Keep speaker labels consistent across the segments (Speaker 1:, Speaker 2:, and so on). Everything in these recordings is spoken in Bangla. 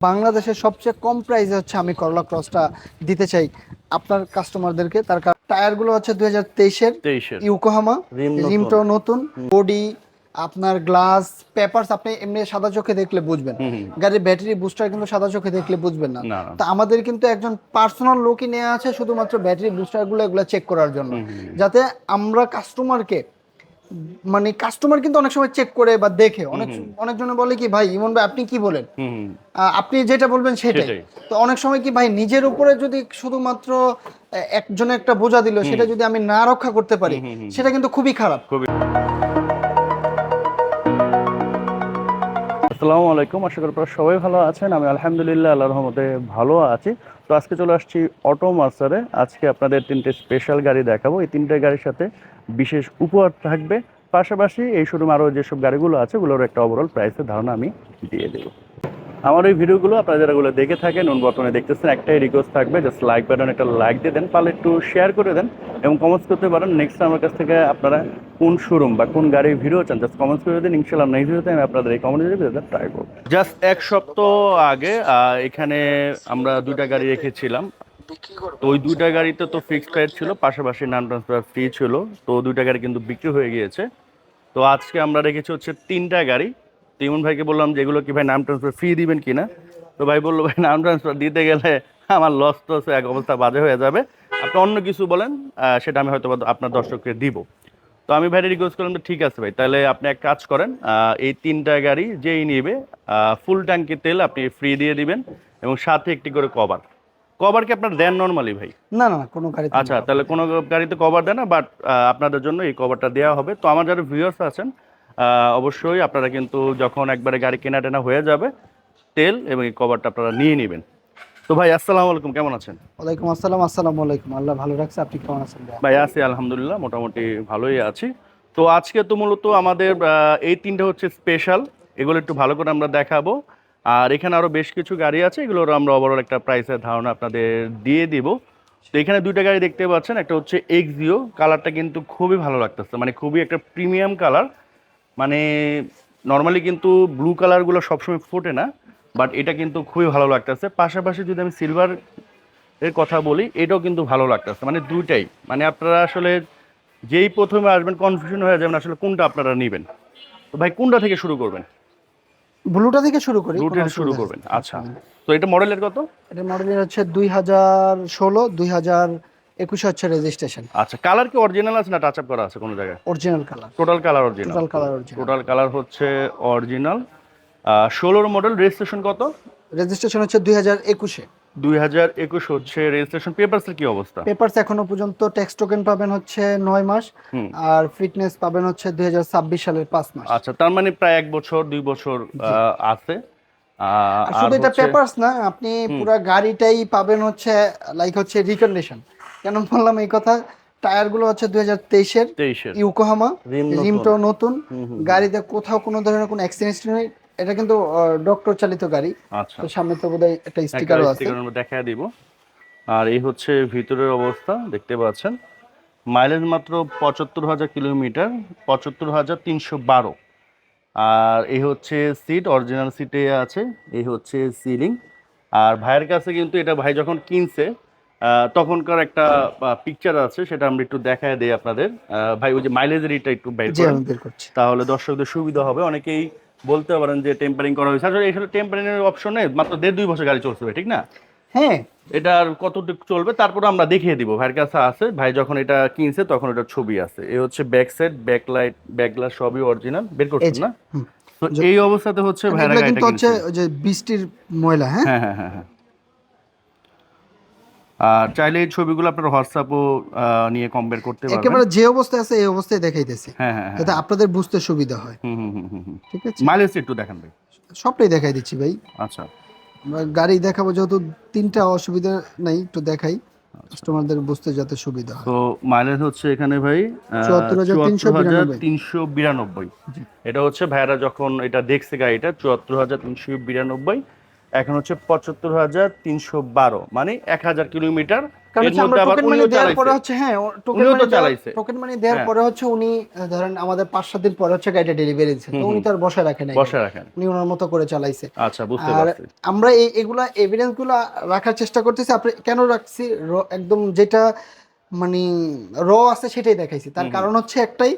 Speaker 1: বাংলাদেশের সবচেয়ে কম প্রাইসে হচ্ছে আমি করলা ক্রসটা দিতে চাই আপনার কাস্টমারদেরকে তার কারণ টায়ারগুলো হচ্ছে দুই হাজার তেইশের ইউকোহামা। রিমটাও নতুন বডি আপনার গ্লাস পেপারস আপনি এমনি সাদা চোখে দেখলে বুঝবেন। গাড়ির ব্যাটারি বুস্টার কিন্তু সাদা চোখে দেখলে বুঝবেন না। তা আমাদের কিন্তু একজন পার্সোনাল লোকই নেওয়া আছে শুধুমাত্র ব্যাটারি বুস্টারগুলো এগুলো চেক করার জন্য। যাতে আমরা কাস্টমারকে মানে কাস্টমার কিন্তু অনেক সময় চেক করে বা দেখে। অনেক অনেকজনে বলে কি ভাই ইমন ভাই আপনি কি বলেন? আপনি যেটা বলবেন সেটাই। তো অনেক সময় কি ভাই নিজের উপরে যদি শুধুমাত্র একজনে একটা বোঝা দিল সেটা যদি আমি না রক্ষা করতে পারি সেটা কিন্তু খুবই খারাপ।
Speaker 2: খুবই আসসালামু আলাইকুম। আশা করি আপনারা সবাই ভালো আছেন। আমি আলহামদুলিল্লাহ আল্লাহর রহমতে ভালো আছি। তো আজকে চলে আসছি অটো মার্সারে। আজকে আপনাদের তিনটে স্পেশাল গাড়ি দেখাবো। এই তিনটে গাড়ির সাথে বিশেষ উপহার থাকবে। পাশাপাশি এই শোরুম আরও যেসব গাড়িগুলো আছে, ওগুলোর একটা ওভারঅল প্রাইসের ধারণা আমি দিয়ে দেবো। আমার এই ভিডিওগুলো আপনারা যারা গুলো দেখে থাকেন নুন বর্তমানে দেখতেছেন, একটাই রিকোয়েস্ট থাকবে জাস্ট লাইক বাটন একটা লাইক দিয়ে দেন, পারলে একটু শেয়ার করে দেন এবং কমেন্টস করতে পারেন। নেক্সট আমার কাছ থেকে আপনারা কোন শোরুম বা কোন গাড়ির ভিডিও চান জাস্ট কমেন্টস করে দিন। ইনশাল্লাহ নেক্সট ভিডিওতে আমি আপনাদের এই কমেন্ট ভিডিওতে ট্রাই করব। জাস্ট এক সপ্তাহ আগে এখানে আমরা দুইটা গাড়ি রেখেছিলাম। তো ওই দুইটা গাড়িতে তো ফিক্সড প্রাইস ছিল, পাশাপাশি নান ট্রান্সফার ফ্রি ছিল। তো দুইটা গাড়ি কিন্তু বিক্রি হয়ে গিয়েছে। তো আজকে আমরা রেখেছি হচ্ছে তিনটা গাড়ি। তো ইমন ভাইকে বললাম যে এগুলো কি ভাই নাম ট্রান্সফার ফ্রি দিবেন কিনা তো ভাই বলল ভাই নাম ট্রান্সফার দিতে গেলে আমার লস তো এক অবস্থা বাজে হয়ে যাবে। আপনি অন্য কিছু বলেন সেটা আমি হয়তো আপনার দর্শককে দিব। তো আমি ভাইরে রিকোয়েস্ট করলাম যে ঠিক আছে ভাই তাহলে আপনি এক কাজ করেন এই তিনটা গাড়ি যেই নেবে ফুল ট্যাঙ্কি তেল আপনি ফ্রি দিয়ে দিবেন এবং সাথে একটি করে কভার কভার কি আপনার দেন নর্মালি ভাই?
Speaker 1: না না না, কোনো গাড়ি
Speaker 2: আচ্ছা তাহলে কোনো গাড়িতে কভার দেয় না বাট আপনাদের জন্য এই কভারটা দেওয়া হবে। তো আমার যারা ভিউয়ার্স আছেন অবশ্যই আপনারা কিন্তু যখন একবারে গাড়ি কেনা টেনা হয়ে যাবে তেল এবং এই কভারটা আপনারা নিয়ে নেবেন। তো ভাই আসসালামু আলাইকুম কেমন আছেন?
Speaker 1: ওয়ালাইকুম আসসালাম আসসালামু আলাইকুম। আল্লাহ ভালো রাখছে আপনি কেমন আছেন?
Speaker 2: ভাই? আছি আলহামদুলিল্লাহ মোটামুটি ভালোই আছি। তো আজকে তো মূলত আমাদের এই তিনটা হচ্ছে স্পেশাল এগুলো একটু ভালো করে আমরা দেখাবো। আর এখানে আরও বেশ কিছু গাড়ি আছে এগুলোর আমরা ওভারঅল একটা প্রাইসের ধারণা আপনাদের দিয়ে দিব। তো এখানে দুইটা গাড়ি দেখতে পাচ্ছেন একটা হচ্ছে এক্সিও কালারটা কিন্তু খুবই ভালো লাগতেছে মানে খুবই একটা প্রিমিয়াম কালার মানে নর্মালি কিন্তু ব্লু কালারগুলো সবসময় ফোটে না বাট এটা কিন্তু খুবই ভালো লাগতেছে। পাশাপাশি যদি আমি সিলভার এর কথা বলি এটাও কিন্তু ভালো লাগতেছে। মানে দুইটাই। মানে আপনারা আসলে যেই প্রথমে আসবেন কনফিউশন হয়ে যাবেন আসলে কোনটা আপনারা নেবেন। তো ভাই কোনটা থেকে শুরু করবেন?
Speaker 1: ব্লুটা থেকে শুরু করি কোনো
Speaker 2: শুরু করবেন। আচ্ছা। তো এটা মডেলের কত?
Speaker 1: এটা মডেলের হচ্ছে দুই হাজার ষোলো দুই হাজার একুশে হচ্ছে রেজিস্ট্রেশন
Speaker 2: আচ্ছা কালার কি অরিজিনাল আছে না টাচ আপ করা আছে কোনো জায়গায়?
Speaker 1: Original colour
Speaker 2: total colour original
Speaker 1: total colour original
Speaker 2: total colour হচ্ছে অরিজিনাল ষোলোর মডেল রেজিস্ট্রেশন কত?
Speaker 1: রেজিস্ট্রেশন হচ্ছে দুই হাজার একুশে।
Speaker 2: দুই হাজার একুশ হচ্ছে রেজিস্ট্রেশন পেপারসের কি অবস্থা?
Speaker 1: পেপারস এখনও পর্যন্ত ট্যাক্স টোকেন পাবেন হচ্ছে নয় মাস আর ফিটনেস পাবেন হচ্ছে দুই হাজার ছাব্বিশ সালের পাঁচ মাস।
Speaker 2: আচ্ছা তার মানে প্রায় এক বছর দুই বছর আছে।
Speaker 1: শুধু এটা পেপারস না আপনি পুরো গাড়িটাই পাবেন হচ্ছে লাইক হচ্ছে রিকন্ডিশন কেন বললাম এই কথা? টায়ারগুলো হচ্ছে দুই হাজার তেইশের। ইউকোহামা। রিমটাও নতুন। গাড়িতে কোথাও কোনো ধরনের কোনো অ্যাক্সিডেন্ট নেই এটা কিন্তু ডক্টর চালিত গাড়ি।
Speaker 2: আচ্ছা।
Speaker 1: তো সামনে তো বোধহয় একটা স্টিকারও আছে।
Speaker 2: দেখা দিব। আর এই হচ্ছে ভিতরের অবস্থা দেখতে পাচ্ছেন। মাইলেজ মাত্র পঁচাত্তর হাজার কিলোমিটার পঁচাত্তর হাজার তিনশো বারো। আর এই হচ্ছে সিট অরিজিনাল সিটে আছে। এই হচ্ছে সিলিং আর ভাইয়ের কাছে কিন্তু এটা ভাই যখন কিনছে তখনকার একটা পিকচার আছে সেটা আমরা একটু দেখায় দেই আপনাদের। ভাই ওই যে মাইলেজের এটা একটু বের করেন। তাহলে দর্শকদের সুবিধা হবে। অনেকেই বলতে পারেন যে টেম্পারিং করা হয়েছে। আসলে এখানে টেম্পারিং এর অপশন নেই মাত্র দেড় দুই বছর গাড়ি চলছে ঠিক না?
Speaker 1: হ্যাঁ।
Speaker 2: এটা আর কতটুকু চলবে তারপরে আমরা দেখিয়ে দিব। ভাইয়ের কাছে আছে। ভাই যখন এটা কিনছে তখন এটা ছবি আছে। এই হচ্ছে back side back light back glass সবই অরিজিনাল বের করছেন না? তো এই অবস্থাতে হচ্ছে ভাইরা গাড়িটা
Speaker 1: কিন্তু হচ্ছে
Speaker 2: কিনছে।
Speaker 1: যে বৃষ্টির ময়লা হ্যাঁ?
Speaker 2: হ্যাঁ হ্যাঁ হ্যাঁ হ্যাঁ। আর চাইলে এই ছবিগুলো আপনার হোয়াটসঅ্যাপও নিয়ে কম্পেয়ার করতে পারবেন।
Speaker 1: একেবারে যে অবস্থায় আছে এই অবস্থায় দেখাইতেছি।
Speaker 2: হ্যাঁ হ্যাঁ হ্যাঁ
Speaker 1: যাতে আপনাদের বুঝতে সুবিধা হয়।
Speaker 2: হুম হুম হুম হুম
Speaker 1: ঠিক আছে?
Speaker 2: মাইলেজ একটু দেখান ভাই।
Speaker 1: সবটাই দেখাই দিচ্ছি ভাই।
Speaker 2: আচ্ছা।
Speaker 1: আমরা গাড়ি দেখাবো যেহেতু তিনটা অসুবিধা নাই একটু দেখাই। কাস্টমারদের বুঝতে যাতে সুবিধা হয়।
Speaker 2: তো মাইলেজ হচ্ছে এখানে ভাই।
Speaker 1: তিনশো বিরানব্বই।
Speaker 2: এটা হচ্ছে ভাইরা যখন এটা দেখছে গাড়িটা চুয়াত্তর হাজার তিনশো বিরানব্বই। এখন হচ্ছে পঁচাত্তর হাজার তিনশো বারো মানে এক হাজার কিলোমিটার।
Speaker 1: আমাদের পাঁচ সাত দিন পরে হচ্ছে গাড়িটা ডেলিভারি দিচ্ছে। তো উনি তার বসে রাখেন
Speaker 2: বসে রাখেন
Speaker 1: উনি ওনার মতো করে চালাইছে।
Speaker 2: আচ্ছা
Speaker 1: আর আমরা এই এগুলা এভিডেন্সগুলো রাখার চেষ্টা করতেছি। আপনি কেন রাখছি? একদম যেটা মানে র আছে সেটাই দেখাইছি। তার কারণ হচ্ছে একটাই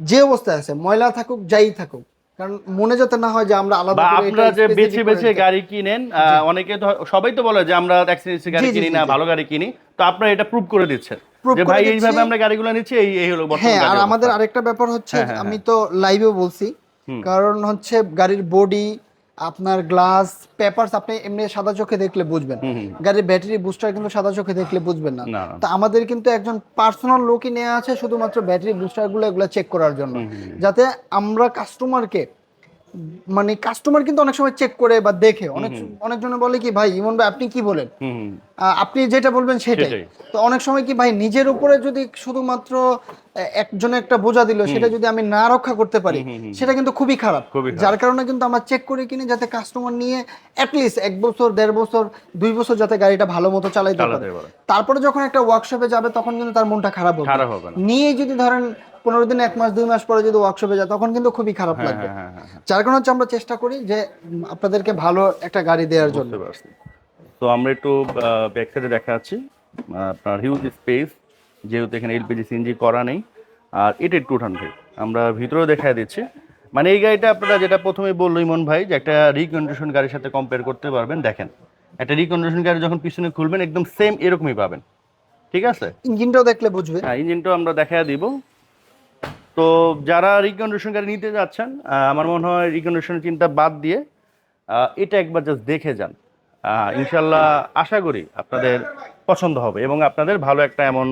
Speaker 1: যে অবস্থায় আছে ময়লা থাকুক যাই থাকুক কারণ মনে যাতে না হয় যে আমরা আলাদা
Speaker 2: আপনারা যে বেছে বেছে গাড়ি কিনেন অনেকে সবাই তো বলে যে আমরা অ্যাক্সিডেন্সি গাড়ি কিনি না ভালো গাড়ি কিনি। তো আপনারা এটা প্রুভ করে দিচ্ছেন। যে ভাই এইভাবে আমরা গাড়িগুলো নিচ্ছি এই এই হলো
Speaker 1: হ্যাঁ আর আমাদের আরেকটা ব্যাপার হচ্ছে
Speaker 2: হ্যাঁ, হ্যাঁ,
Speaker 1: আমি তো লাইভেও বলছি। কারণ হচ্ছে গাড়ির বডি আপনার গ্লাস পেপারস আপনি এমনি সাদা চোখে দেখলে বুঝবেন। গাড়ির ব্যাটারি বুস্টার কিন্তু সাদা চোখে দেখলে বুঝবেন না। তো আমাদের কিন্তু একজন পার্সোনাল লোকই নেওয়া আছে শুধুমাত্র ব্যাটারি বুস্টারগুলো এগুলো চেক করার জন্য। যাতে আমরা কাস্টমারকে মানে কাস্টমার কিন্তু অনেক সময় চেক করে বা দেখে। অনেক অনেকজনে বলে কি ভাই ইমন ভাই আপনি কি বলেন? আপনি যেটা বলবেন সেটাই। তো অনেক সময় কি ভাই নিজের উপরে যদি শুধুমাত্র একজনে একটা বোঝা দিল সেটা যদি আমি না রক্ষা করতে পারি সেটা কিন্তু খুবই খারাপ। যার কারণে কিন্তু আমরা চেক করে কিনি যাতে কাস্টমার নিয়ে অ্যাটলিস্ট এক বছর দেড় বছর দুই বছর যাতে গাড়িটা ভালো মতো চালাইতে পারে।
Speaker 2: পারে।
Speaker 1: তারপরে যখন একটা ওয়ার্কশপে যাবে তখন কিন্তু তার মনটা খারাপ হবে। নিয়ে যদি ধরেন পনেরো দিন এক মাস দুই মাস পরে যদি ওয়ার্কশপে যায় তখন কিন্তু খুবই খারাপ লাগবে।
Speaker 2: হ্যাঁ হ্যাঁ হ্যাঁ হ্যাঁ,
Speaker 1: যার কারণে হচ্ছে আমরা চেষ্টা করি যে আপনাদেরকে ভালো একটা গাড়ি দেওয়ার জন্য।
Speaker 2: তো আমরা একটু ব্যাক সাইডে দেখাচ্ছি আহ, আপনার হিউজ স্পেস যেহেতু এখানে এলপিজি সিএনজি করা নেই। আর এটা উঠান ভাই আমরা ভিতরেও দেখা দিচ্ছি। মানে এই গাড়িটা আপনারা যেটা প্রথমে বলল ইমন ভাই যে একটা রিকন্ডিশন গাড়ির সাথে কম্পেয়ার করতে পারবেন দেখেন। একটা রিকন্ডিশন গাড়ি যখন পিছনে খুলবেন একদম সেম এরকমই পাবেন। ঠিক আছে?
Speaker 1: ইঞ্জিনটাও দেখলে বুঝবে।
Speaker 2: হ্যাঁ ইঞ্জিনটাও আমরা দেখা দিব। তো যারা রিকন্ডিশন গাড়ি নিতে যাচ্ছেন আমার মনে হয় রিকন্ডিশন চিন্তা বাদ দিয়ে এটা একবার জাস্ট দেখে যান ইনশাল্লাহ আশা করি আপনাদের পছন্দ হবে এবং আপনাদের ভালো একটা এমন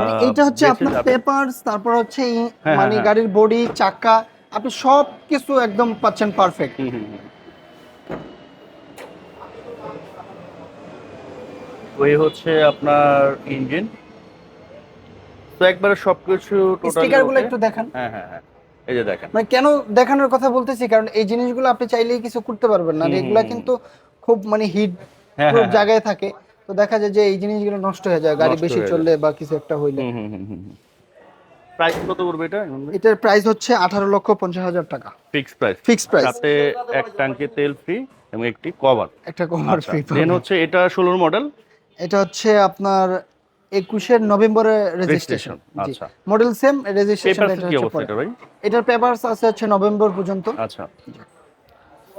Speaker 1: মানে হচ্ছে আপনার
Speaker 2: যাবে।
Speaker 1: পেপারস তারপর হচ্ছে মানে। গাড়ির বডি চাকা আপনি সব কিছু একদম পাচ্ছেন পারফেক্ট
Speaker 2: এই হচ্ছে আপনার ইঞ্জিন তো একবারে সবকিছু টোটাল
Speaker 1: একটু দেখান।
Speaker 2: হ্যাঁ হ্যাঁ হ্যাঁ। এই যে দেখেন।
Speaker 1: মানে কেন দেখানোর কথা বলতেছি? কারণ এই জিনিসগুলো আপনি চাইলেই কিছু করতে পারবেন না। এগুলা কিন্তু খুব মানে হিট
Speaker 2: হ্যাঁ, হ্যাঁ,
Speaker 1: জায়গায় থাকে। তো দেখা যায় যে এই জিনিসগুলো নষ্ট হয়ে যায় গাড়ি বেশি চললে বা কিছু একটা হইলে।
Speaker 2: প্রাইস কত পড়বে এটা?
Speaker 1: এটার প্রাইস হচ্ছে আঠারো লক্ষ পঞ্চাশ হাজার টাকা।
Speaker 2: ফিক্স প্রাইস
Speaker 1: ফিক্স প্রাইস
Speaker 2: সাথে এক ট্যাঙ্কি তেল ফ্রি এবং একটি কভার
Speaker 1: একটা কভার ফ্রি
Speaker 2: দেন হচ্ছে এটা ষোলোর মডেল
Speaker 1: এটা হচ্ছে আপনার একুশের নভেম্বরের রেজিস্ট্রেশন
Speaker 2: আচ্ছা।
Speaker 1: মডেল সেম রেজিস্ট্রেশন এটার পেপারস আছে হচ্ছে নভেম্বর পর্যন্ত।
Speaker 2: আচ্ছা।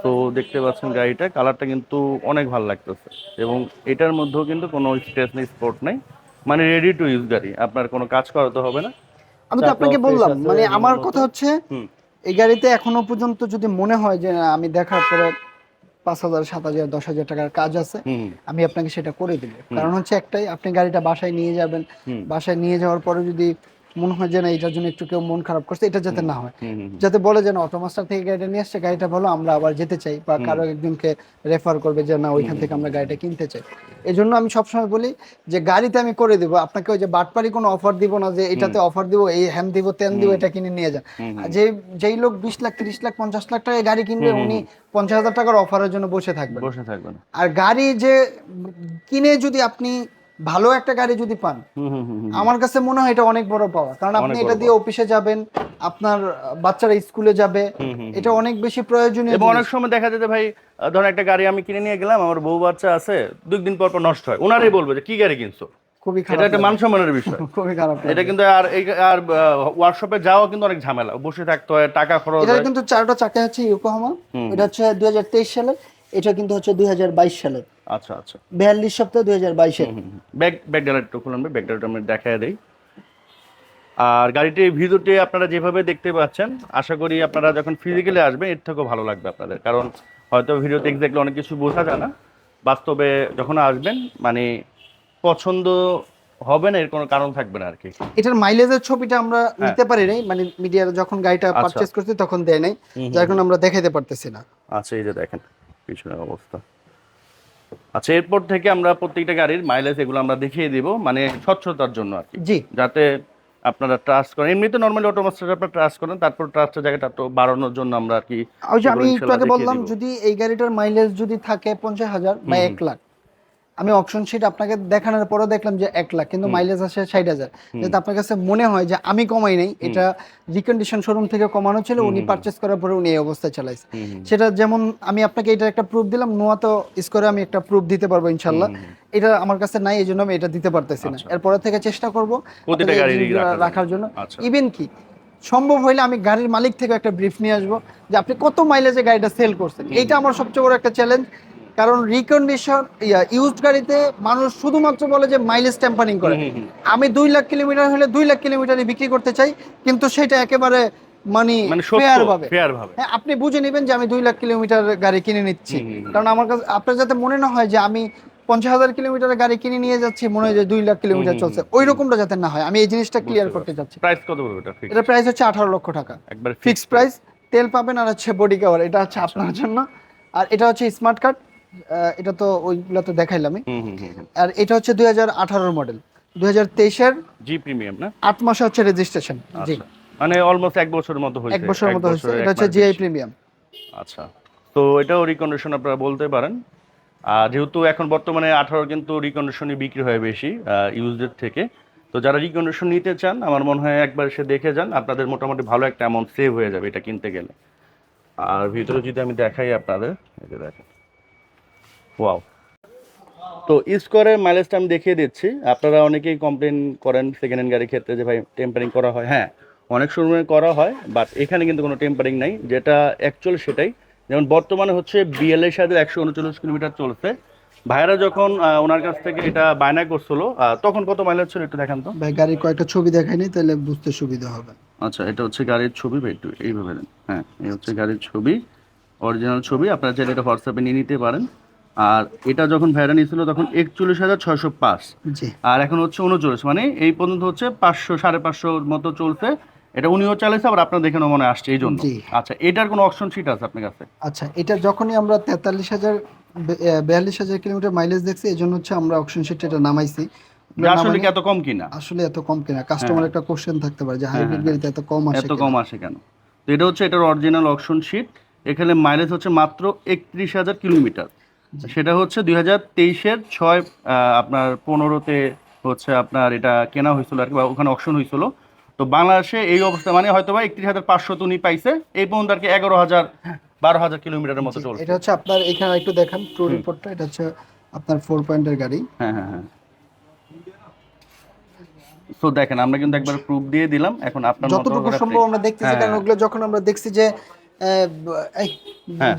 Speaker 2: তো দেখতে পাচ্ছেন গাড়িটা কালারটা কিন্তু অনেক ভালো লাগতেছে। এবং এটার মধ্যেও কিন্তু কোনো স্ট্রেস নেই স্পোর্ট নেই। মানে রেডি টু ইউজ গাড়ি আপনার কোনো কাজ করাতে হবে না।
Speaker 1: আমি তো আপনাকে বললাম মানে আমার কথা হচ্ছে এই গাড়িতে এখনও পর্যন্ত যদি মনে হয় যে আমি দেখার পরে পাঁচ হাজার সাত হাজার দশ হাজার টাকার কাজ আছে। আমি আপনাকে সেটা করে দিব। কারণ হচ্ছে একটাই আপনি গাড়িটা বাসায় নিয়ে যাবেন। বাসায় নিয়ে যাওয়ার পরে যদি মনে হয় যে না এটার জন্য একটু কেউ মন খারাপ করছে এটা যাতে না হয়। যাতে বলে যে না অটোমাস্টার থেকে গাড়িটা নিয়ে আসছে গাড়িটা ভালো আমরা আবার যেতে চাই বা কারও একজনকে রেফার করবে যে না ওইখান থেকে আমরা গাড়িটা কিনতে চাই। এই জন্য আমি সবসময় বলি যে গাড়িতে আমি করে দিব আপনাকে ওই যে বাটপারি কোনো অফার দিব না যে এটাতে অফার দিব এই হ্যান দিব তেন দিব এটা কিনে নিয়ে যান। যে যেই লোক বিশ লাখ তিরিশ লাখ পঞ্চাশ লাখ টাকায় গাড়ি কিনবে উনি পঞ্চাশ হাজার টাকার অফারের জন্য বসে থাকবেন।
Speaker 2: বসে থাকবেন।
Speaker 1: আর গাড়ি যে কিনে যদি আপনি ভালো একটা গাড়ি যদি পান। আমার কাছে মনে হয় এটা অনেক বড় পাওয়া কারণ আপনি এটা দিয়ে অফিসে যাবেন আপনার বাচ্চারা স্কুলে যাবে এটা অনেক বেশি প্রয়োজনীয়
Speaker 2: এবং অনেক সময় দেখা যেতে ভাই ধরেন একটা গাড়ি আমি কিনে নিয়ে গেলাম আমার বউ বাচ্চা আছে দুই দিন পর পর নষ্ট হয়। ওনারাই বলবে যে কি গাড়ি কিনছো?
Speaker 1: খুবই
Speaker 2: এটা
Speaker 1: খারাপ
Speaker 2: একটা মান সম্মানের বিষয়।
Speaker 1: খুবই খারাপ
Speaker 2: এটা কিন্তু আর এই আর ওয়ার্কশপে যাওয়া কিন্তু অনেক ঝামেলা। বসে থাকতে হয় টাকা খরচ
Speaker 1: এটা কিন্তু চারটা চাকা হচ্ছে ইয়োকোহামা এটা হচ্ছে দুই হাজার তেইশ সালে। এটা কিন্তু হচ্ছে দুই হাজার বাইশ সালে।
Speaker 2: আচ্ছা আচ্ছা।
Speaker 1: বিয়াল্লিশ সপ্তাহ দুই হাজার বাইশে
Speaker 2: ব্যাক ব্যাক ডালার একটু খুলুন ব্যাক ডালারটা আমরা দেখায় দেই। আর গাড়িটির ভিডিওটি আপনারা যেভাবে দেখতে পাচ্ছেন আশা করি আপনারা যখন ফিজিক্যালি আসবেন এর থেকেও ভালো লাগবে আপনাদের। কারণ হয়তো ভিডিওতে এক্স্যাক্টলি অনেক কিছু বোঝা যায় না। বাস্তবে যখন আসবেন মানে পছন্দ হবে না এর কোনো কারণ থাকবে না আর কি
Speaker 1: এটার মাইলেজের ছবিটা আমরা নিতে পারি নাই মানে মিডিয়ার যখন গাড়িটা
Speaker 2: হ্যাঁ। আচ্ছা।
Speaker 1: পারচেজ করছি তখন দেয় নাই যার কারণে আমরা দেখাইতে পারতেছি না।
Speaker 2: আচ্ছা এই যে দেখেন। পিছনের অবস্থা। আচ্ছা এরপর থেকে আমরা প্রত্যেকটা গাড়ির মাইলেজ এগুলো আমরা দেখিয়ে দিব মানে স্বচ্ছতার জন্য আর কি।
Speaker 1: জি।
Speaker 2: যাতে আপনারা ট্রাস্ট করেন। এমনিতে নর্মালি অটোমাস্টার আপনারা ট্রাস্ট করেন তারপর ট্রাস্টের জায়গাটা তো বাড়ানোর জন্য আমরা আর কি
Speaker 1: ওই যে আমি একটু আগে বললাম যদি এই গাড়িটার মাইলেজ যদি থাকে পঞ্চাশ হাজার বা এক লাখ আমি অপশন শিট আপনাকে দেখানোর পরে দেখলাম যে এক লাখ কিন্তু মাইলেজ আসে ষাট হাজার। যাতে আপনার কাছে মনে হয় যে আমি কমাই নাই এটা রিকন্ডিশন শোরুম থেকে কমানো ছিল উনি পারচেস করার পরে উনি এই অবস্থায় চালাইছে। সেটা যেমন আমি আপনাকে এটা একটা প্রুফ দিলাম নোয়া তো স্কোরে আমি একটা প্রুফ দিতে পারব ইনশাল্লাহ এটা আমার কাছে নাই এই জন্য আমি এটা দিতে পারতেছি না। এরপরে থেকে চেষ্টা করব
Speaker 2: রাখার জন্য।
Speaker 1: জন্য।
Speaker 2: আচ্ছা।
Speaker 1: ইভেন কি সম্ভব হইলে আমি গাড়ির মালিক থেকে একটা ব্রিফ নিয়ে আসব যে আপনি কত মাইলেজে গাড়িটা সেল করছেন। এইটা আমার সবচেয়ে বড় একটা চ্যালেঞ্জ কারণ রিকন্ডিশন ইউজড গাড়িতে মানুষ শুধুমাত্র বলে যে মাইলেজ টেম্পারিং করে। আমি দুই লাখ কিলোমিটার হলে দুই লাখ কিলোমিটারে বিক্রি করতে চাই কিন্তু সেটা একেবারে মানে ফেয়ার ভাবে। হ্যাঁ আপনি বুঝে নেবেন যে আমি দুই লাখ কিলোমিটার গাড়ি কিনে নিচ্ছি। কারণ আমার কাছে আপনার যাতে মনে না হয় যে আমি পঞ্চাশ হাজার কিলোমিটার গাড়ি কিনে নিয়ে যাচ্ছি মনে হয় যে দুই লাখ কিলোমিটার চলছে। ওই রকমটা যাতে না হয়। আমি এই জিনিসটা ক্লিয়ার করতে চাচ্ছি।
Speaker 2: প্রাইস কত এটা?
Speaker 1: এটা প্রাইস হচ্ছে আঠারো লক্ষ টাকা।
Speaker 2: একবার
Speaker 1: ফিক্স প্রাইস তেল পাবেন আর হচ্ছে বডি কভার এটা হচ্ছে আপনার জন্য। আর এটা হচ্ছে স্মার্ট কার্ড এটা তো ওইগুলো তো দেখাইলামই। আর এটা হচ্ছে দুই হাজার আঠারোর মডেল দুই হাজার তেইশের
Speaker 2: জি প্রিমিয়াম না?
Speaker 1: আট মাসে হচ্ছে রেজিস্ট্রেশন জি।
Speaker 2: আচ্ছা মানে অলমোস্ট এক বছরের মতো হয়েছে।
Speaker 1: এক বছরের মতো
Speaker 2: বছরের
Speaker 1: এটা হচ্ছে জিআই প্রিমিয়াম
Speaker 2: আচ্ছা। তো এটাও রিকন্ডিশন আপনারা বলতে পারেন। আর যেহেতু এখন বর্তমানে আঠারো কিন্তু রিকন্ডিশনই বিক্রি হয় বেশি ইউজের থেকে। তো যারা রিকন্ডিশন নিতে চান আমার মনে হয় একবার এসে দেখে যান। আপনাদের মোটামুটি ভালো একটা অ্যামাউন্ট সেভ হয়ে যাবে এটা কিনতে গেলে। আর ভিতরে যদি আমি দেখাই আপনাদের যে দেখেন। ওয়াও তো স্কোয়ারের মাইলেজটা আমি দেখিয়ে দিচ্ছি। আপনারা অনেকেই কমপ্লেন করেন সেকেন্ড হ্যান্ড গাড়ির ক্ষেত্রে যে ভাই টেম্পারিং করা হয়। হ্যাঁ অনেক শোরুমে করা হয় বাট এখানে কিন্তু কোনো টেম্পারিং নাই। যেটা অ্যাকচুয়াল সেটাই। যেমন বর্তমানে হচ্ছে বিএল এর সাথে একশো উনচল্লিশ কিলোমিটার চলছে। ভাইরা যখন ওনার কাছ থেকে এটা বায়না করছিল তখন কত মাইলেজ ছিল একটু দেখান তো?
Speaker 1: ভাই গাড়ির কয়েকটা ছবি দেখাইনি তাহলে বুঝতে সুবিধা হবে।
Speaker 2: আচ্ছা এটা হচ্ছে গাড়ির ছবি বা একটু এইভাবে হ্যাঁ এই হচ্ছে গাড়ির ছবি অরিজিনাল ছবি। আপনারা চাইলে এটা হোয়াটসঅ্যাপে নিয়ে নিতে পারেন। আর এটা যখন ভাইরা নিয়েছিল তখন একচল্লিশ হাজার ছয়শো পাঁচ। আর এখন হচ্ছে উনচল্লিশ মানে এই পর্যন্ত হচ্ছে পাঁচশো সাড়ে পাঁচশোর মতো চলছে। এটা উনিও চালাইছে আবার আপনার দেখে মনে আসছে এই জন্য আচ্ছা এটার কোনো অপশন শিট আছে আপনার কাছে?
Speaker 1: আচ্ছা এটা যখনই আমরা তেতাল্লিশ হাজার বিয়াল্লিশ হাজার কিলোমিটার মাইলেজ দেখছি এই জন্য হচ্ছে আমরা অপশন শিট এটা নামাইছি।
Speaker 2: আসলে কি এত কম কিনা?
Speaker 1: আসলে এত কম কিনা। কাস্টমার একটা কোশ্চেন থাকতে পারে যে হাইব্রিড গাড়িতে এত কম আসে
Speaker 2: হ্যাঁ, এত কম আসে কেন? তো এটা হচ্ছে এটার অরিজিনাল অপশন শিট এখানে মাইলেজ হচ্ছে মাত্র একত্রিশ হাজার কিলোমিটার। সেটা হচ্ছে দুই হাজার তেইশের ছয় আপনার পনেরোতে হচ্ছে আপনার এটা কেনা হয়েছিল আর কি বা ওখানে অপশন হয়েছিল। তো বাংলাদেশে এই অবস্থা মানে হয়তো বা একত্রিশ হাজার পাঁচশো তো উনি পাইছে এই পর্যন্ত আর কি এগারো হাজার বারো হাজার কিলোমিটারের মতো চলছে।
Speaker 1: এটা হচ্ছে আপনার এখানে একটু দেখান ট্রু রিপোর্টটা এটা হচ্ছে আপনার ফোর পয়েন্টের গাড়ি।
Speaker 2: হ্যাঁ হ্যাঁ হ্যাঁ। তো দেখেন আমরা কিন্তু একবার প্রুফ দিয়ে দিলাম এখন আপনার
Speaker 1: যতটুকু সম্ভব আমরা দেখতেছি
Speaker 2: হ্যাঁ,
Speaker 1: কারণ ওগুলো যখন আমরা দেখছি যে।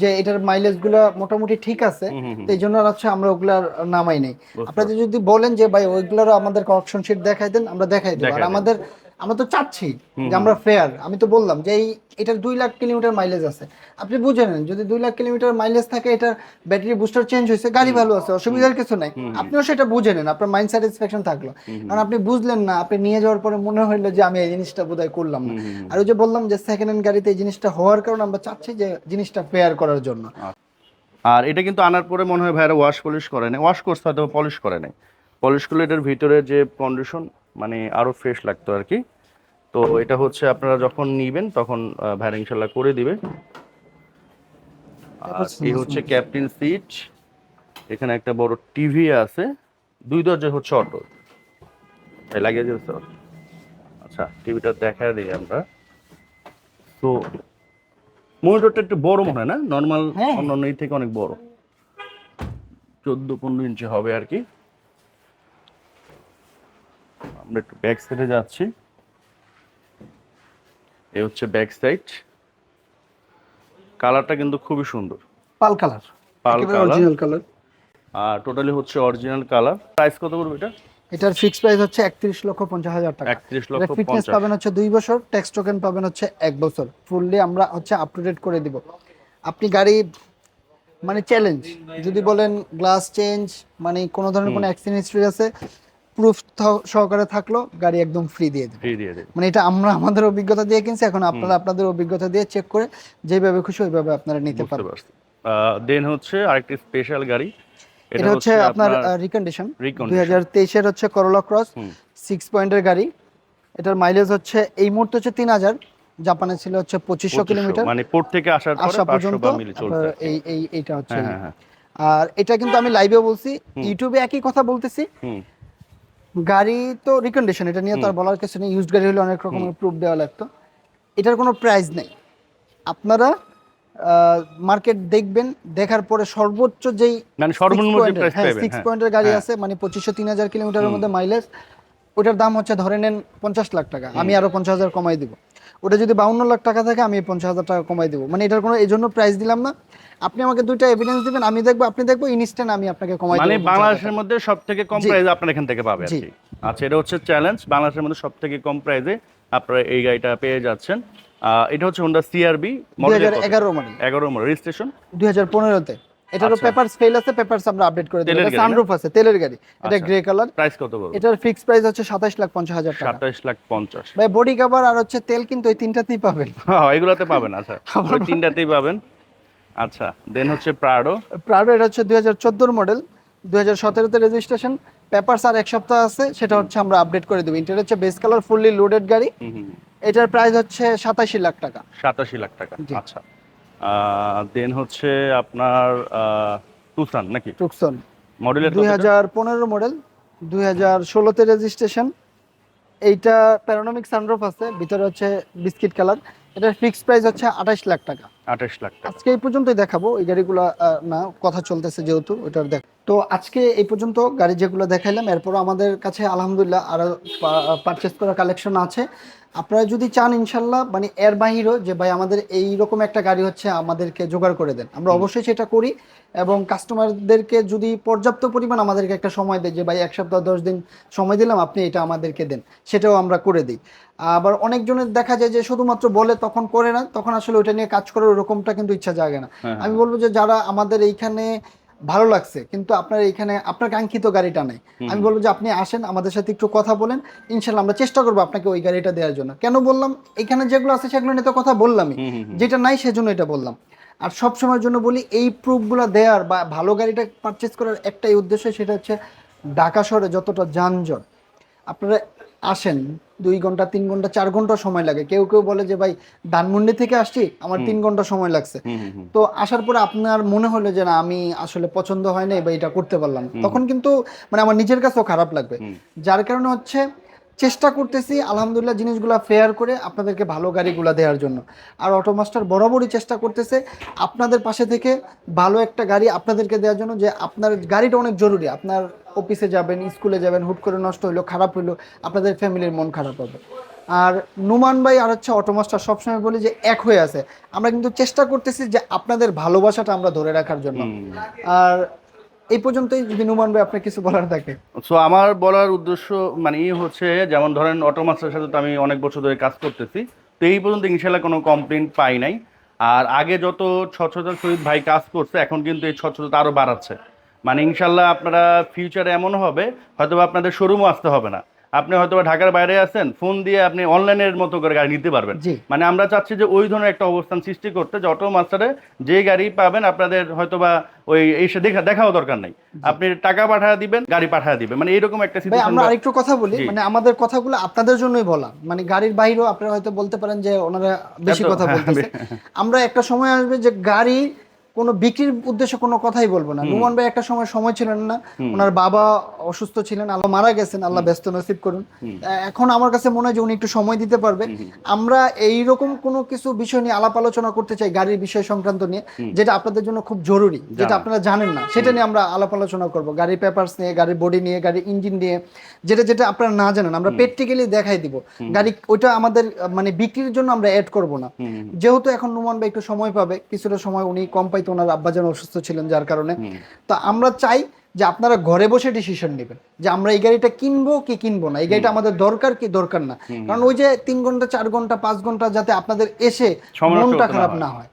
Speaker 1: যে এটার মাইলেজগুলো মোটামুটি ঠিক আছে এই জন্য হচ্ছে আমরা ওগুলার নামাই নেই। আপনাদের যদি বলেন যে ভাই ওইগুলোর আমাদের অপশন শিট দেখাই দেন আমরা দেখাই দেবো। আর আমাদের আমরা তো চাচ্ছি যে আমরা ফেয়ার আমি তো বললাম যে এই এটার দুই লাখ কিলোমিটার মাইলেজ আছে। আপনি বুঝে নেন যদি দুই লাখ কিলোমিটার মাইলেজ থাকে এটা ব্যাটারি বুস্টার চেঞ্জ হয়েছে গাড়ি ভালো আছে অসুবিধার কিছু নাই। আপনিও সেটা বুঝে নেন আপনার মাইন্ড স্যাটিসফ্যাকশন থাকল। কারণ আপনি বুঝলেন না আপনি নিয়ে যাওয়ার পরে মনে হইল যে আমি এই জিনিসটা বোধহয় করলাম না। আর ওই যে বললাম যে সেকেন্ড হ্যান্ড গাড়িতে এই জিনিসটা হওয়ার কারণে আমরা চাচ্ছি যে জিনিসটা ফেয়ার করার জন্য।
Speaker 2: আর এটা কিন্তু আনার পরে মনে হয় ভাইরা ওয়াশ পলিশ করে নাই। ওয়াশ করতে হয়তো পলিশ করে নাই। পলিশ করলে এটার ভিতরে যে কন্ডিশন মানে আরও ফ্রেশ লাগতো আর কি। তো এটা হচ্ছে আপনারা যখন নিবেন তখন ভাইরা ইনশাল্লাহ করে দিবে। আর এই হচ্ছে ক্যাপ্টেন সিট এখানে একটা বড় টিভি আছে। দুই দরজা হচ্ছে অটো। লাগিয়ে দিয়েছে আচ্ছা টিভিটা দেখা দিই আমরা। তো মনিটরটা একটু বড় মনে হয় না? নর্মাল
Speaker 1: হ্যাঁ।
Speaker 2: অন্যান্য এর থেকে অনেক বড়। চোদ্দ পনেরো ইঞ্চি হবে আর কি। আমরা একটু ব্যাক সাইডে যাচ্ছি। এই হচ্ছে ব্যাক সাইড কালারটা কিন্তু খুবই সুন্দর।
Speaker 1: Pearl colour.
Speaker 2: Pearl
Speaker 1: original colour.
Speaker 2: আর টোটালি হচ্ছে অরিজিনাল কালার প্রাইস কত পড়বে এটা?
Speaker 1: এটার ফিক্স প্রাইস হচ্ছে একত্রিশ লক্ষ পঞ্চাশ হাজার টাকা।
Speaker 2: একত্রিশ
Speaker 1: এটা
Speaker 2: লক্ষ
Speaker 1: ফিটনেস পাবেন হচ্ছে দুই বছর ট্যাক্স টোকেন পাবেন হচ্ছে এক বছর। ফুললি আমরা হচ্ছে আপ টু ডেট করে দিব। আপনি গাড়ি মানে চ্যালেঞ্জ যদি বলেন গ্লাস চেঞ্জ মানে কোনো ধরনের কোনো অ্যাক্সিডেন্ট হিস্ট্রি আছে প্রুফ সহকারে থাকল গাড়ি একদম ফ্রি দিয়ে দেবে।
Speaker 2: ফ্রি দিয়ে দেবে।
Speaker 1: মানে এটা আমরা আমাদের অভিজ্ঞতা দিয়ে কিনছি এখন আপনারা আপনাদের অভিজ্ঞতা দিয়ে চেক করে যেভাবে খুশি ওইভাবে আপনারা নিতে পারবেন।
Speaker 2: দেন হচ্ছে আরেকটি স্পেশাল গাড়ি।
Speaker 1: এটা হচ্ছে আপনার রিকন্ডিশন হচ্ছে করোলা ক্রস। সিক্স পয়েন্টের গাড়ি। এটার মাইলেজ হচ্ছে এই মুহূর্তে হচ্ছে তিন হাজার জাপানে ছিল হচ্ছে পঁচিশশো
Speaker 2: 2500
Speaker 1: কিলোমিটার।
Speaker 2: মানে পোর্ট থেকে আসার পরে
Speaker 1: আসা
Speaker 2: 500
Speaker 1: পর্যন্ত
Speaker 2: বা মিলি চলছে। আর
Speaker 1: এই এই হচ্ছে
Speaker 2: হ্যাঁ হ্যাঁ হ্যাঁ।
Speaker 1: আর এটা কিন্তু আমি লাইভে বলছি ইউটিউবে একই কথা বলতেছি। গাড়ি তো রিকন্ডিশন এটা নিয়ে তো আর বলার কিছু নেই। ইউজড গাড়ি হলে অনেক রকমের প্রুফ দেওয়া লাগতো। এটার কোনো প্রাইস নেই। আপনারা মার্কেট দেখবেন দেখার পরে সর্বোচ্চ যেই
Speaker 2: মানে সর্বনিম্ন প্রাইস
Speaker 1: হ্যাঁ সিক্স
Speaker 2: হ্যাঁ।
Speaker 1: পয়েন্টের গাড়ি
Speaker 2: হ্যাঁ।
Speaker 1: আছে মানে পঁচিশশো তিন হাজার কিলোমিটারের মধ্যে মাইলেজ ওটার দাম হচ্ছে ধরে নেন পঞ্চাশ লাখ টাকা। আমি আরও পঞ্চাশ হাজার কমাই দিব। ওটা যদি বাউন্ন লাখ টাকা থাকে আমি পঞ্চাশ হাজার টাকা কমাই দিব। মানে এটার কোনো এই জন্য প্রাইস দিলাম না। আপনি আমাকে দুইটা এভিডেন্স দিবেন আমি দেখব আপনি দেখব ইনস্ট্যান্ট আমি আপনাকে কমাই
Speaker 2: মানে বাংলাদেশের মধ্যে সব থেকে কম প্রাইস আপনার এখান থেকে পাবে আর
Speaker 1: জি।
Speaker 2: আচ্ছা এটা হচ্ছে চ্যালেঞ্জ বাংলাদেশের মধ্যে সব থেকে কম প্রাইসে আপনারা এই গাড়িটা পেয়ে যাচ্ছেন। এটা হচ্ছে হোন্ডা সিআরবি
Speaker 1: এগারো মডেল
Speaker 2: এগারো মডেল রেজিস্ট্রেশন
Speaker 1: দুই হাজার পনেরোতে। এটারও
Speaker 2: আচ্ছা।
Speaker 1: পেপারস ফেল আছে পেপারস আমরা আপডেট করে দেবো।
Speaker 2: গাড়ি না?
Speaker 1: সানরুফ আছে তেলের গাড়ি। এটা
Speaker 2: আচ্ছা।
Speaker 1: গ্রে কালার
Speaker 2: প্রাইস কত বলব?
Speaker 1: এটার ফিক্স প্রাইস হচ্ছে সাতাশ লাখ পঞ্চাশ হাজার টাকা।
Speaker 2: সাতাইশ লাখ পঞ্চাশ।
Speaker 1: ভাই বডি কভার আর হচ্ছে তেল কিন্তু ওই তিনটাতেই পাবেন।
Speaker 2: হ্যাঁ এগুলোতে পাবেন আচ্ছা। ওই তিনটাতেই পাবেন। আচ্ছা দেন হচ্ছে প্রাডো
Speaker 1: প্রাডো এটা হচ্ছে দুই হাজার চোদ্দোর মডেল দুই হাজার সতেরোতে রেজিস্ট্রেশন পেপারস আর এক সপ্তাহ আছে সেটা হচ্ছে আমরা আপডেট করে দেবো। এটা হচ্ছে বেস কালার ফুললি লোডেড গাড়ি। এটার প্রাইস হচ্ছে সাতাশি লাখ টাকা।
Speaker 2: সাতাশি লাখ টাকা আচ্ছা। দেন হচ্ছে আপনার টুসান নাকি?
Speaker 1: টুকসান
Speaker 2: মডেল
Speaker 1: দুই হাজার পনেরো মডেল দুই হাজার ষোলোতে রেজিস্ট্রেশন এইটা প্যারানমিক সানরুফ আছে ভিতরে হচ্ছে বিস্কিট কালার এটার ফিক্সড প্রাইস হচ্ছে আঠাশ লাখ টাকা।
Speaker 2: আঠাশ লাখ টাকা।
Speaker 1: আজকে এই পর্যন্তই দেখাবো এই গাড়িগুলো না কথা চলতেছে যেহেতু ওটার দেখ তো আজকে এই পর্যন্ত গাড়ি যেগুলো দেখাইলাম এরপর আমাদের কাছে আলহামদুলিল্লাহ আরও পারচেস করা কালেকশন আছে। আপনারা যদি চান ইনশাল্লাহ মানে এর বাহিরও যে ভাই আমাদের এই রকম একটা গাড়ি হচ্ছে আমাদেরকে জোগাড় করে দেন। আমরা অবশ্যই সেটা করি এবং কাস্টমারদেরকে যদি পর্যাপ্ত পরিমাণ আমাদেরকে একটা সময় দেয় যে ভাই এক সপ্তাহ দশ দিন সময় দিলাম আপনি এটা আমাদেরকে দেন। সেটাও আমরা করে দিই। আবার অনেকজনের দেখা যায় যে শুধুমাত্র বলে তখন করে না তখন আসলে ওইটা নিয়ে কাজ করার ওরকমটা কিন্তু ইচ্ছা জাগে না।
Speaker 2: হ্যাঁ,
Speaker 1: আমি বলব যে যারা আমাদের এইখানে ভালো লাগছে কিন্তু আপনার এইখানে আপনার কাঙ্ক্ষিত গাড়িটা নেই। আমি বলব যে আপনি আসেন আমাদের সাথে একটু কথা বলেন ইনশাল্লাহ আমরা চেষ্টা করব আপনাকে ওই গাড়িটা দেওয়ার জন্য। কেন বললাম? এখানে যেগুলো আছে সেগুলো নিয়ে তো কথা বললামই। যেটা নাই সেজন্য এটা বললাম। আর সব সময়ের জন্য বলি এই প্রুফগুলো দেওয়ার বা ভালো গাড়িটা পারচেস করার একটাই উদ্দেশ্য সেটা হচ্ছে ঢাকা শহরে যতটা যানজট। আপনারা আসেন দুই ঘণ্টা তিন ঘণ্টা চার ঘণ্টা সময় লাগে। কেউ কেউ বলে যে ভাই ধানমন্ডি থেকে আসছি আমার তিন ঘণ্টা সময় লাগছে। তো আসার পরে আপনার মনে হলো যে না আমি আসলে পছন্দ হয় নাই বা এটা করতে পারলাম। তখন কিন্তু মানে আমার নিজের কাছেও খারাপ লাগবে। যার কারণে হচ্ছে চেষ্টা করতেছি আলহামদুলিল্লাহ জিনিসগুলো ফেয়ার করে আপনাদেরকে ভালো গাড়িগুলো দেওয়ার জন্য। আর অটোমাস্টার বরাবরই চেষ্টা করতেছে আপনাদের পাশে থেকে ভালো একটা গাড়ি আপনাদেরকে দেওয়ার জন্য যে আপনার গাড়িটা অনেক জরুরি। আপনার অফিসে যাবেন স্কুলে যাবেন হুট করে নষ্ট হইল খারাপ হইল আপনাদের ফ্যামিলির মন খারাপ হবে। আর নুমান ভাই আর হচ্ছে অটোমাস্টার সবসময় বলি যে এক হয়ে আছে। আমরা কিন্তু চেষ্টা করতেছি যে আপনাদের ভালোবাসাটা আমরা ধরে রাখার জন্য। আর এই পর্যন্তই যদি নুমান ভাই আপনার কিছু বলার থাকে।
Speaker 2: সো আমার বলার উদ্দেশ্য মানে ই হচ্ছে যেমন ধরেন অটোমাস্টার সাথে তো আমি অনেক বছর ধরে কাজ করতেছি তো এই পর্যন্ত ইনশাল্লাহ কোনো কমপ্লেন পাই নাই। আর আগে যত স্বচ্ছতার সহিত ভাই কাজ করছে এখন কিন্তু এই স্বচ্ছতা আরও বাড়াচ্ছে। মানে ইনশাল্লাহ আপনারা ফিউচারে এমন হবে হয়তো আপনাদের শোরুমও আসতে হবে না। আপনি হয়তো ঢাকার বাইরে আছেন ফোন দিয়ে আপনি অনলাইনের মতো করে গাড়ি নিতে পারবেন। মানে আমরা চাচ্ছি যে ওই ধরনের একটা অবস্থান সৃষ্টি করতে যে অটো মাস্টারে যে গাড়ি পাবেন আপনাদের হয়তো বা ওই এসে দেখা দেখাও দরকার নাই। আপনি টাকা পাঠায় দিবেন গাড়ি পাঠায় দিবেন। মানে এরকম একটা
Speaker 1: ভাই আমরা আরেকটু কথা বলি মানে আমাদের কথাগুলো আপনাদের জন্যই বলা। মানে গাড়ির বাইরেও আপনারা হয়তো বলতে পারেন যে ওনারা বেশি কথা বলতেছে। আমরা একটা সময় আসবে যে গাড়ি কোনো বিক্রির উদ্দেশ্যে কোনো কথাই বলব না। নুমান ভাই একটা সময় সময় ছিলেন না। ওনার বাবা অসুস্থ ছিলেন আল্লাহ মারা গেছেন আল্লাহ ব্যস্ত নসিব করুন। এখন আমার কাছে মনে হয় যে উনি একটু সময় দিতে পারবে। আমরা এই রকম কোনো কিছু বিষয় নিয়ে আলাপ আলোচনা করতে চাই গাড়ির বিষয় সংক্রান্ত নিয়ে যেটা আপনাদের জন্য খুব জরুরি যেটা আপনারা জানেন না। সেটা নিয়ে আমরা আলাপ আলোচনা করব। গাড়ির পেপারস নিয়ে গাড়ির বডি নিয়ে গাড়ির ইঞ্জিন নিয়ে যেটা যেটা আপনারা না জানেন আমরা প্র্যাকটিক্যালি দেখাই দিব। গাড়ি ওইটা আমাদের মানে বিক্রির জন্য আমরা অ্যাড করব না। যেহেতু এখন নুমান ভাই একটু সময় পাবে কিছুটা সময় উনি কম পাইতো ওনার যেন অসুস্থ ছিলেন যার কারণে। তো আমরা চাই যে আপনারা ঘরে বসে ডিসিশন নেবেন যে আমরা এই গাড়িটা কিনবো কি কিনবো না। এই গাড়িটা আমাদের দরকার কি দরকার না। কারণ ওই যে তিন ঘণ্টা চার ঘণ্টা পাঁচ ঘণ্টা যাতে আপনাদের এসে মনটা খারাপ না হয়।